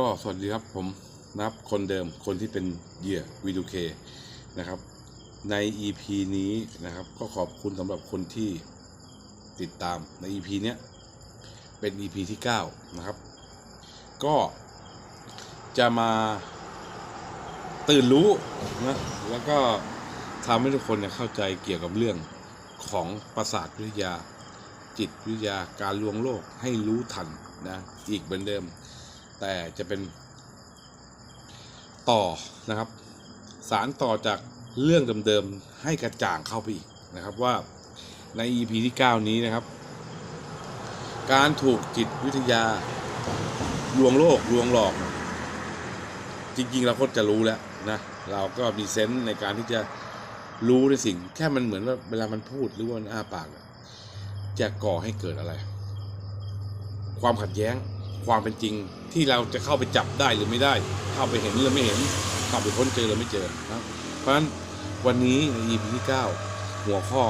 ก็สวัสดีครับผมนับคนเดิมคนที่เป็นเหยื่อวีดูเคนะครับ ใน EP นี้นะครับ ก็ขอบคุณสำหรับคนที่ติดตามใน EP เนี้ยเป็น EP ที่ 9 นะครับ ก็จะมาตื่นรู้นะแล้วก็ทำให้ทุกคนเนี่ยเข้าใจเกี่ยวกับเรื่องของประสาทวิทยา จิตวิทยาการลวงโลกให้รู้ทันนะอีกเหมือนเดิม แต่จะเป็นต่อนะครับ สารต่อจากเรื่องเดิมๆให้กระจ่างเข้าไปอีกนะครับว่าใน EP ที่ 9 นี้นะครับ การถูกจิตวิทยาลวงโลกลวงหลอก จริงๆ เราก็จะรู้แล้วนะเราก็มีเซนส์ในการที่จะรู้ในสิ่ง แค่มันเหมือนว่าเวลามันพูดหรือว่ามันอ้าปากจะก่อให้เกิดอะไร ความขัดแย้ง ความเป็นจริงที่เราจะเข้าไปจับได้หรือไม่ได้ เข้าไปเห็นหรือไม่เห็น เข้าไปค้นเจอหรือไม่เจอนะเพราะฉะนั้นวันนี้ใน EP ที่ 9 หัวข้อ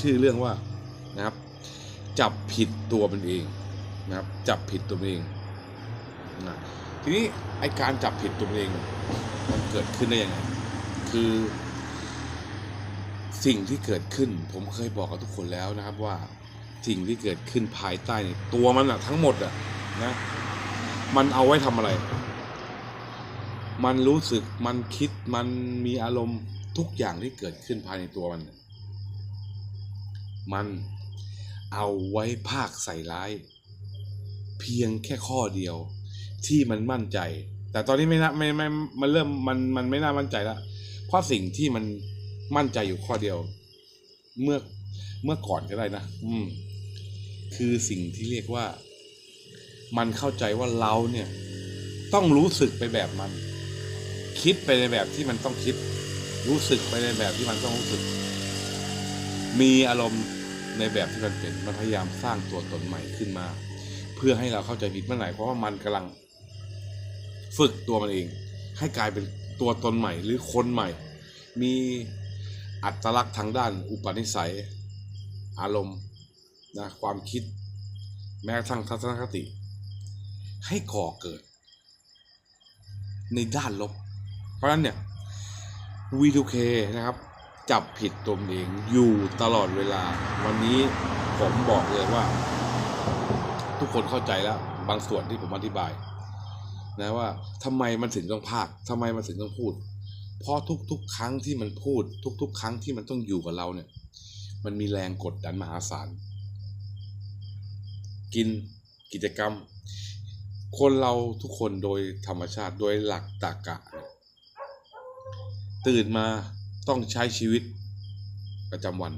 ชื่อเรื่องว่านะครับ จับผิดตัวมันเองนะครับ จับผิดตัวมันเองนะทีนี้ไอการจับผิดตัวมันเองเนี่ยมันเกิดขึ้นได้ยังไงคือสิ่งที่เกิดขึ้น ผมเคยบอกกับทุกคนแล้วนะครับว่าสิ่งที่เกิดขึ้นภายใต้ในตัวมันอะทั้งหมดอะ นะ มันเอาไว้ทำอะไร มันรู้สึกมันคิดมันมีอารมณ์ทุกอย่างที่เกิดขึ้นภายในตัวมัน มันเอาไว้ภาคใส่ร้าย เพียงแค่ข้อเดียว ที่มันมั่นใจ แต่ตอนนี้ไม่น่าไม่ไม่มันเริ่มมันมันไม่น่ามั่นใจแล้วเพราะสิ่งที่มันมั่นใจอยู่ข้อเดียว เมื่อเมื่อก่อนก็ได้นะ อืม คือสิ่งที่เรียกว่า มันเข้าใจว่าเราเนี่ยต้องรู้สึกไปแบบมัน คิดไปในแบบที่มันต้องคิด รู้สึกไปในแบบที่มันต้องรู้สึก มีอารมณ์ในแบบที่มันเป็นมันพยายามสร้างตัวตนใหม่ขึ้นมา เพื่อให้เราเข้าใจผิดเมื่อไหร่เพราะว่ามันกำลัง ฝึกตัวมันเอง ให้กลายเป็นตัวตนใหม่หรือคนใหม่ มีอัตลักษณ์ทางด้านอุปนิสัย อารมณ์นะความคิด แม้กระทั่งทัศนคติ ให้ก่อเกิด ในด้านลบ เพราะนั้นเนี่ย V2K นะครับ จับผิดตัวเองอยู่ตลอดเวลา วันนี้ผมบอกเลยว่า ทุกคนเข้าใจแล้ว บางส่วนที่ผมอธิบาย นะว่าทำไมมันถึงต้องพากทำไมมันถึงต้องพูด เพราะทุกๆ ครั้งที่มันพูด ทุก ๆ ครั้งที่มันต้องอยู่กับเราเนี่ย มันมีแรงกดดันมหาศาลกินกิจกรรม คนเราทุกคนโดยธรรมชาติโดยหลักตรกะ ตื่นมาต้องใช้ชีวิตประจำวัน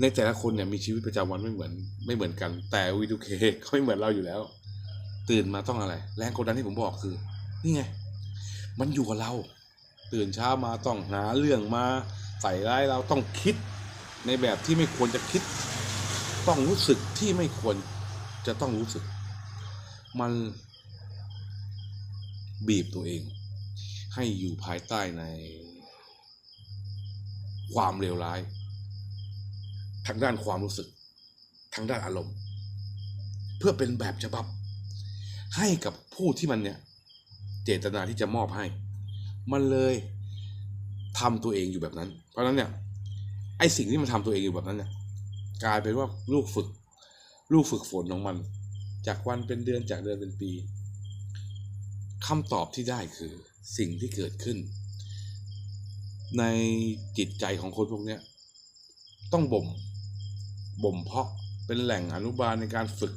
ในแต่ละคนเนี่ยมีชีวิตประจำวันไม่เหมือน ไม่เหมือนกัน แต่วีดูเคก็ไม่เหมือนเราอยู่แล้ว ตื่นมาต้องอะไร แรงกดดันที่ผมบอกคือ นี่ไง มันอยู่กับเรา ตื่นเช้ามาต้องหาเรื่องมาใส่ร้ายเราต้องคิดในแบบที่ไม่ควรจะคิด ต้องรู้สึกที่ไม่ควรจะต้องรู้สึก มันบีบตัวเอง ให้อยู่ภายใต้ในความเลวร้าย ทางด้านความรู้สึก ทางด้านอารมณ์ เพื่อเป็นแบบฉบับ ให้กับผู้ที่มันเนี่ย เจตนาที่จะมอบให้ มันเลยทำตัวเองอยู่แบบนั้น เพราะนั้นเนี่ยไอสิ่งที่มันทำตัวเองอยู่แบบนั้นเนี่ยกลายเป็นว่าลูกฝึก ลูกฝึกฝนของมัน จากวันเป็นเดือนจากเดือนเป็นปีคำตอบที่ได้คือสิ่งที่เกิดขึ้น ในจิตใจของคนพวกนี้ต้องบ่มบ่มเพาะเป็นแหล่งอนุบาลในการฝึก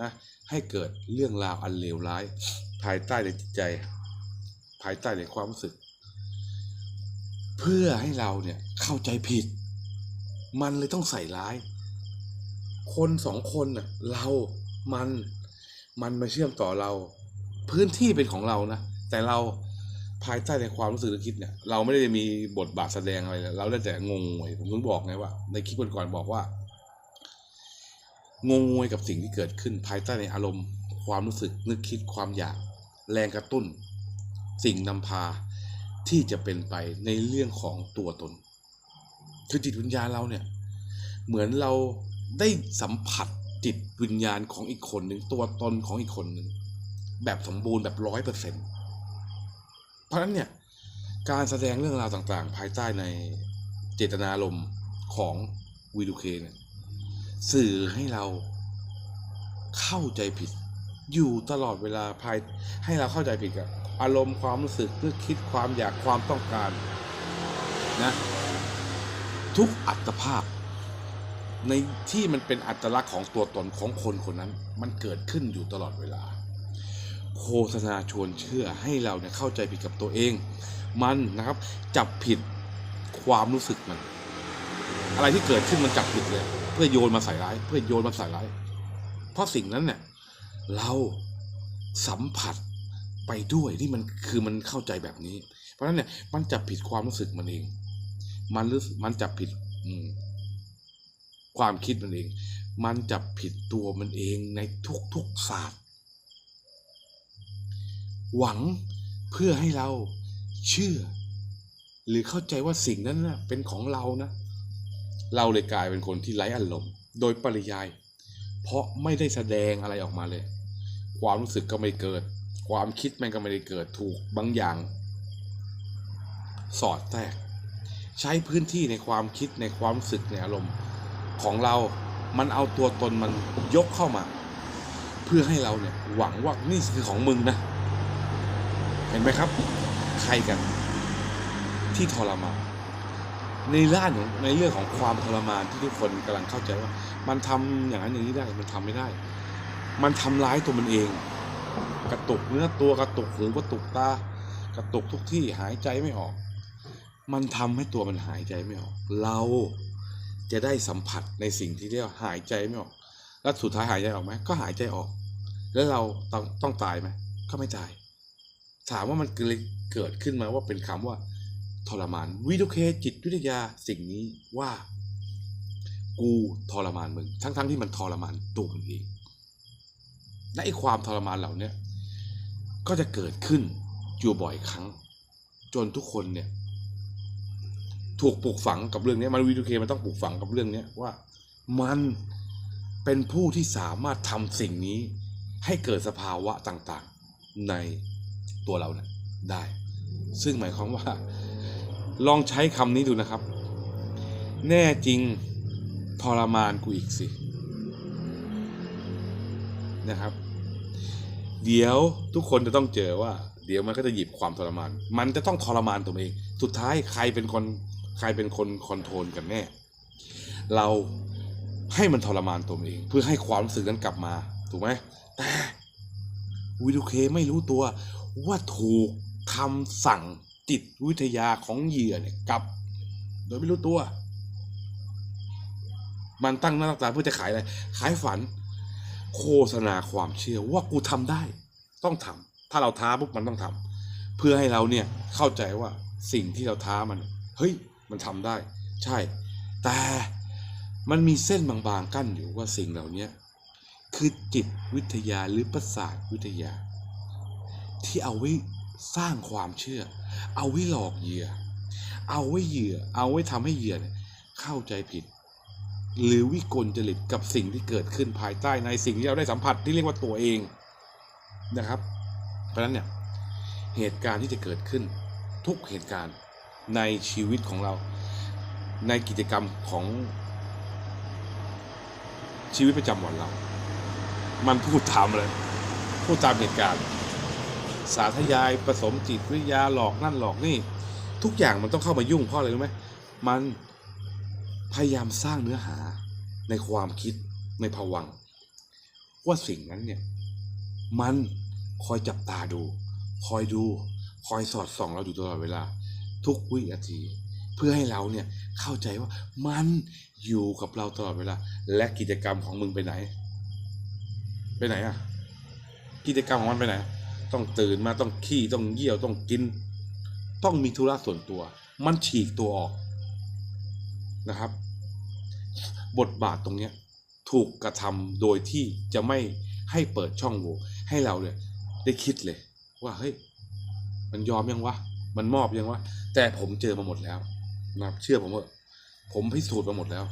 นะให้เกิดเรื่องราวอันเลวร้าย ภายใต้ในจิตใจ ภายใต้ในความรู้สึก เพื่อให้เราเนี่ยเข้าใจผิด มันเลยต้องใส่ร้าย คนสองคนน่ะเรา มันมันมาเชื่อมต่อเรา พื้นที่เป็นของเรานะ แต่เราภายใต้ในความรู้สึกนึกคิดเนี่ย เราไม่ได้มีบทบาทแสดงอะไรเลยเราได้แต่งงงวยผมถึงบอกไงว่า ในคลิปก่อนๆบอกว่า งงงวยกับสิ่งที่เกิดขึ้น ภายใต้ในอารมณ์ ความรู้สึกนึกคิดความอยาก แรงกระตุ้น สิ่งนำพาที่จะเป็นไปในเรื่องของตัวตน คือจิตวิญญาณเราเนี่ย เหมือนเราได้สัมผัส จิตวิญญาณของอีกคนหนึ่งตัวตนของอีกคนหนึ่งแบบสมบูรณ์แบบร้อยเปอร์เซ็นเพราะฉะนั้นเนี่ยการแสดงเรื่องราวต่างๆ ภายใต้ในเจตนารมณ์ของวีดูเคเนี่ยสื่อให้เราเข้าใจผิด อยู่ตลอดเวลาภายให้เราเข้าใจผิดกับอารมณ์ความรู้สึกนึกคิดความอยากความต้องการนะทุกอัตภาพ ในที่มันเป็นอัตลักษณ์ของตัวตนของคนคนนั้น มันเกิดขึ้นอยู่ตลอดเวลา โฆษณาชวนเชื่อให้เราเนี่ยเข้าใจผิดกับตัวเอง มันนะครับจับผิดความรู้สึกมัน อะไรที่เกิดขึ้นมันจับผิดเลย เพื่อโยนมาใส่ร้าย เพื่อโยนมาใส่ร้าย เพราะสิ่งนั้นเนี่ยเราสัมผัสไปด้วยที่มันคือมันเข้าใจแบบนี้ เพราะฉะนั้นเนี่ยมันจับผิดความรู้สึกมันเอง มันรู้มันจับผิด อืม ความคิดมันเอง มันจับผิดตัวมันเองในทุกๆศาสตร์ หวังเพื่อให้เราเชื่อ หรือเข้าใจว่าสิ่งนั้นนะเป็นของเรานะ เราเลยกลายเป็นคนที่ไร้อารมณ์โดยปริยาย เพราะไม่ได้แสดงอะไรออกมาเลย ความรู้สึกก็ไม่เกิด ความคิดมันก็ไม่ได้เกิดถูกบางอย่าง สอดแทรกใช้พื้นที่ในความคิดในความรู้สึกในอารมณ์ ของเรา มันเอาตัวตนมันยกเข้ามา เพื่อให้เราเนี่ยหวังว่านี่คือของมึงนะ เห็นไหมครับ ใครกันที่ทรมานในด้านของในเรื่องของความทรมานที่ทุกคนกำลังเข้าใจว่า มันทำอย่างนั้นอย่างนี้ได้มันทำไม่ได้ มันทำร้ายตัวมันเอง กระตุกเนื้อตัวกระตุกหูกระตุกตากระตุกทุกที่หายใจไม่ออก มันทำให้ตัวมันหายใจไม่ออก เรา จะได้สัมผัสในสิ่งที่เรียกหายใจไม่ออก แล้วสุดท้ายหายใจออกไหมก็หายใจออก แล้วเราต้องต้องตายไหมก็ไม่ตาย ถามว่ามันเกิดขึ้นมาว่าเป็นคำว่า ทรมาน วิทุเคจิตวิทยาสิ่งนี้ว่า กูทรมานมึง ทั้งๆทที่มันทรมานตัวมันเองและไอ้ความทรมานเหล่าเนี้ก็จะเกิดขึ้นอยู่บ่อยครั้ง จนทุกคนเนี่ย ถูกปลูกฝังกับเรื่องนี้มันวีดูเคมันต้องปลูกฝังกับเรื่องนี้ว่ามันเป็นผู้ที่สามารถทำสิ่งนี้ ให้เกิดสภาวะต่างๆในตัวเราเนี่ยได้ ซึ่งหมายความว่า ลองใช้คำนี้ดูนะครับ แน่จริงทรมานกูอีกสินะครับ เดี๋ยวทุกคนจะต้องเจอว่า เดี๋ยวมันก็จะหยิบความทรมาน มันจะต้องทรมานตัวเอง สุดท้ายใครเป็นคน ใครเป็นคนคอนโทรลกันแน่ เราให้มันทรมานตัวเอง เพื่อให้ความรู้สึกนั้นกลับมา ถูกไหมแต่วิดูเคไม่รู้ตัวว่าถูกคำสั่งจิตวิทยาของเหยื่อเนี่ยกลับ โดยไม่รู้ตัว มันตั้งหน้าตั้งตาเพื่อจะขายอะไร ขายฝัน โฆษณาความเชื่อว่ากูทำได้ ต้องทำถ้าเราท้าปุ๊บมันต้องทำเพื่อให้เราเนี่ยเข้าใจว่าสิ่งที่เราท้ามัน เฮ้ย มันทำได้ ใช่ แต่มันมีเส้นบางๆกั้นอยู่ว่าสิ่งเหล่านี้คือจิตวิทยาหรือประสาทวิทยา ที่เอาไว้สร้างความเชื่อ เอาไว้หลอกเหยื่อ เอาไว้เหยื่อ เอาไว้ทำให้เหยื่อเนี่ยเข้าใจผิด หรือวิกลจริตกับสิ่งที่เกิดขึ้นภายใต้ในสิ่งที่เราได้สัมผัสที่เรียกว่าตัวเองนะครับ เพราะฉะนั้นเนี่ยเหตุการณ์ที่จะเกิดขึ้นทุกเหตุการณ์ ในชีวิตของเรา ในกิจกรรมของชีวิตประจำวันเรา มันพูดตามเลย พูดตามเหตุการณ์ สาธยายผสมจิตวิทยาหลอกนั่นหลอกนี่ ทุกอย่างมันต้องเข้ามายุ่งเพราะอะไรรู้ไหมมันพยายามสร้างเนื้อหาในความคิดในภวังว่าสิ่งนั้นเนี่ยมันคอยจับตาดู คอยดู คอยสอดส่องเราอยู่ตลอดเวลา ทุกวินาที เพื่อให้เราเนี่ยเข้าใจว่ามันอยู่กับเราตลอดเวลา และกิจกรรมของมึงไปไหน ไปไหนอะกิจกรรมของมันไปไหน ต้องตื่นมาต้องขี้ต้องเยี่ยวต้องกิน ต้องมีธุระส่วนตัว มันฉีกตัวออกนะครับ บทบาทตรงเนี้ยถูกกระทำโดยที่จะไม่ให้เปิดช่องโหว่ให้เราเนี่ยได้คิดเลย ว่าเฮ้ยมันยอมยังวะ มันมอบยังวะแต่ผมเจอมาหมดแล้วนะเชื่อผมว่าผมพิสูจน์มาหมดแล้ว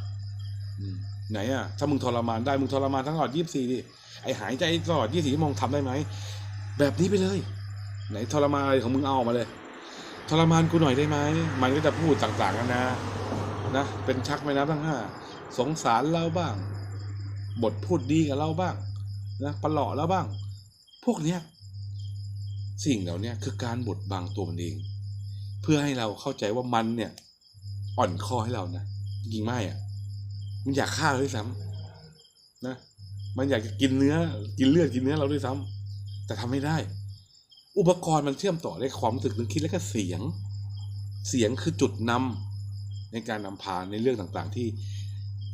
อืมไหนอะถ้ามึงทรมานได้มึงทรมานทั้งตลอดยี่สิบสี่ดิไอหายใจตลอดยี่สิบสี่ชั่วโมงทำได้ไหมแบบนี้ไปเลย ไหนทรมานอะไรของมึงเอาออกมาเลย ทรมานกูหน่อยได้ไหมมันก็จะพูดต่างๆกันนะนะเป็นชักไม่นับทั้งห้าสงสารเราบ้าง บทพูดดีกับเราบ้างนะประหลาะเราบ้าง พวกเนี้ยสิ่งเหล่านี้คือการบดบังตัวมันเอง เพื่อให้เราเข้าใจว่ามันเนี่ย อ่อนคอให้เรานะจริงไม่อะ มันอยากฆ่าเราด้วยซ้ำนะ มันอยากจะกินเนื้อ กินเลือดกินเนื้อเราด้วยซ้ำแต่ทำไม่ได้ อุปกรณ์มันเชื่อมต่อได้ความรู้สึกนึกคิดและก็เสียง เสียงคือจุดนำในการนำพาในเรื่องต่างๆ ที่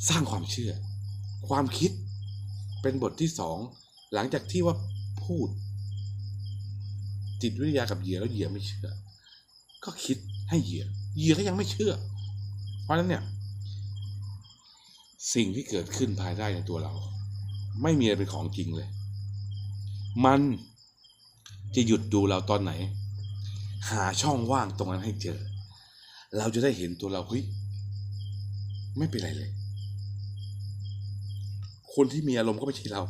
สร้างความเชื่อ ความคิดเป็นบทที่สองหลังจากที่ว่าพูด จิตวิทยากับเหยื่อแล้วเหยื่อไม่เชื่อ ก็คิดให้เหยื่อเหยื่อก็ยังไม่เชื่อ เพราะฉะนั้นเนี่ย สิ่งที่เกิดขึ้นภายใต้ในตัวเรา ไม่มีอะไรเป็นของจริงเลย มันจะหยุดดูเราตอนไหน หาช่องว่างตรงนั้นให้เจอ เราจะได้เห็นตัวเราเฮ้ยไม่เป็นไรเลย คนที่มีอารมณ์ก็ไม่ใช่เรา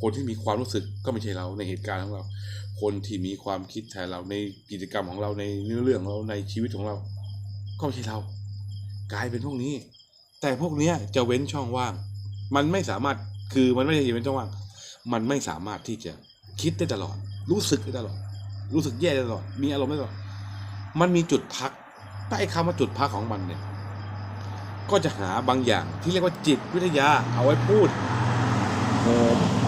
คนที่มีความรู้สึกก็ไม่ใช่เราในเหตุการณ์ของเรา คนที่มีความคิดแทนเราในกิจกรรมของเราในเนื้อเรื่องเราในชีวิตของเรา ก็ไม่ใช่เรา กลายเป็นพวกนี้ แต่พวกเนี้ยจะเว้นช่องว่าง มันไม่สามารถคือมันไม่ใช่เว้นช่องว่าง มันไม่สามารถที่จะคิดได้ตลอด รู้สึกได้ตลอด รู้สึกแย่ได้ตลอด มีอารมณ์ได้ตลอด มันมีจุดพักแต่ไอ้คำว่าจุดพักของมันเนี่ย ก็จะหาบางอย่างที่เรียกว่าจิตวิทยาเอาไว้พูดโหม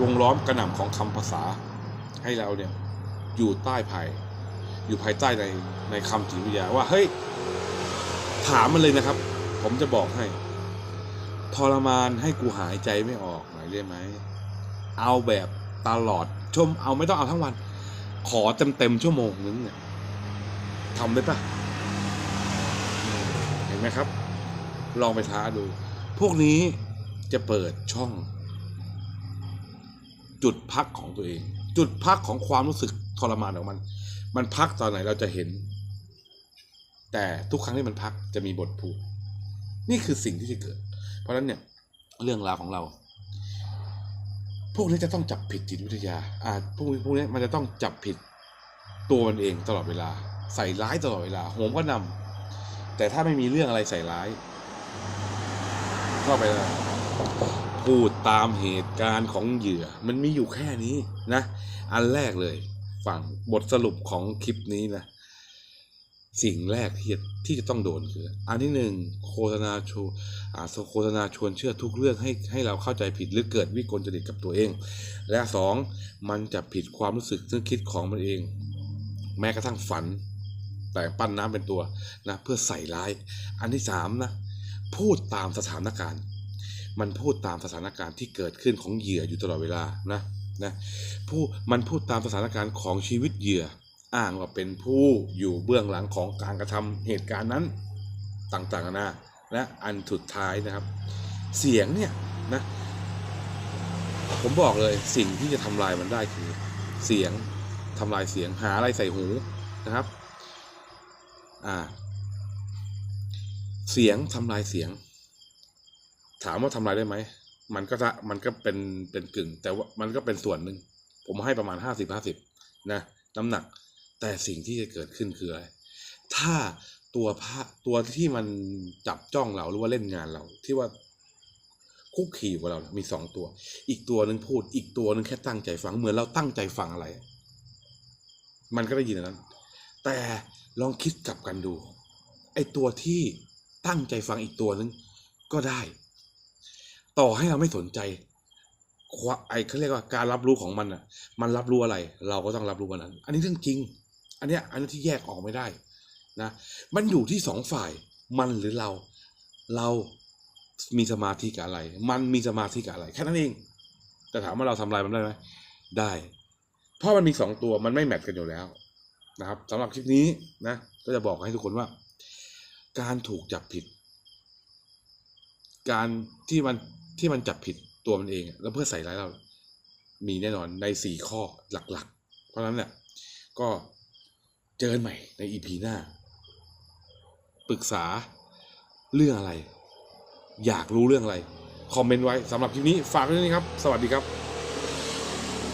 วงล้อมกระหน่ำของคำภาษา ให้เราเนี่ยอยู่ใต้ภายอยู่ภายใต้ในในคำจิตวิทยาว่าเฮ้ยถามมันเลยนะครับ ผมจะบอกให้ ทรมานให้กูหายใจไม่ออกหน่อยได้ไหมเอาแบบตลอดชมเอาไม่ต้องเอาทั้งวัน ขอเต็มเต็มชั่วโมงนึงเนี่ยทำได้ปะเห็นไหมครับ ลองไปท้าดู พวกนี้จะเปิดช่อง จุดพักของตัวเอง จุดพักของความรู้สึกทรมานของมัน มันพักตอนไหนเราจะเห็น แต่ทุกครั้งที่มันพักจะมีบทพูดนี่คือสิ่งที่จะเกิด เพราะฉะนั้นเนี่ยเรื่องราวของเรา พวกนี้จะต้องจับผิดจิตวิทยา อ่าพวกนี้พวกนี้มันจะต้องจับผิดตัวมันเองตลอดเวลา ใส่ร้ายตลอดเวลาโหมก็นำแต่ถ้าไม่มีเรื่องอะไรใส่ร้าย เข้าไปเลย พูดตามเหตุการณ์ของเหยื่อ มันมีอยู่แค่นี้นะ อันแรกเลยฝั่งบทสรุปของคลิปนี้นะ สิ่งแรกที่ที่จะต้องโดนคือ อันที่หนึ่งโฆษณาชวนอ่าโฆษณาชวนเชื่อทุกเรื่องให้ให้เราเข้าใจผิดหรือเกิดวิกลจริตกับตัวเอง และสองมันจะผิดความรู้สึกซึ่งคิดของมันเอง แม้กระทั่งฝัน แต่ปั้นน้ำเป็นตัวนะเพื่อใส่ร้าย อันที่สามนะพูดตามสถานการณ์ มันพูดตามสถานการณ์ที่เกิดขึ้นของเหยื่ออยู่ตลอดเวลานะนะผู้มันพูดตามสถานการณ์ของชีวิตเหยื่อ อ้างว่าเป็นผู้อยู่เบื้องหลังของการกระทำเหตุการณ์นั้นต่างๆนานาและอันสุดท้ายนะครับ เสียงเนี่ยนะผมบอกเลยสิ่งที่จะทำลายมันได้คือเสียงทำลายเสียงหาอะไรใส่หูนะครับอ่าเสียงทำลายเสียง ถามว่าทำลายได้ไหมมันก็จะมันก็เป็นเป็นกึ่ง แต่ว่ามันก็เป็นส่วนหนึ่ง ผมให้ประมาณห้าสิบห้าสิบนะน้ำหนัก แต่สิ่งที่จะเกิดขึ้นคืออะไร ถ้าตัวพระตัวที่มันจับจ้องเราหรือว่าเล่นงานเรา ที่ว่าคุกขี่กับเรา มีสองตัว อีกตัวหนึ่งพูด อีกตัวหนึ่งแค่ตั้งใจฟัง เหมือนเราตั้งใจฟังอะไร มันก็ได้ยินนั้น แต่ลองคิดกลับกันดู ไอ้ตัวที่ตั้งใจฟังอีกตัวหนึ่งก็ได้ ต่อให้เราไม่สนใจไอ้เขาเรียกว่าการรับรู้ของมันอะ มันรับรู้อะไร เราก็ต้องรับรู้มันนั้น อันนี้เรื่องจริง อันเนี้ยอันนี้ที่แยกออกไม่ได้นะ มันอยู่ที่สองฝ่าย มันหรือเรา เรามีสมาธิกับอะไร มันมีสมาธิกับอะไร แค่นั้นเอง แต่ถามว่าเราทำลายมันได้ไหม ได้ เพราะมันมีสองตัว มันไม่แมทกันอยู่แล้วนะครับสำหรับคลิปนี้นะ ก็จะบอกให้ทุกคนว่า การถูกจับผิด การที่มัน ที่มันจับผิดตัวมันเอง แล้วเพื่อใส่ร้ายเรา มีแน่นอนในสี่ข้อหลักๆ เพราะนั้นเนี่ยก็เจอกันใหม่ในอีพีหน้า ปรึกษาเรื่องอะไร อยากรู้เรื่องอะไร คอมเมนต์ไว้สำหรับคลิปนี้ฝากไว้ด้วยนะครับ สวัสดีครับ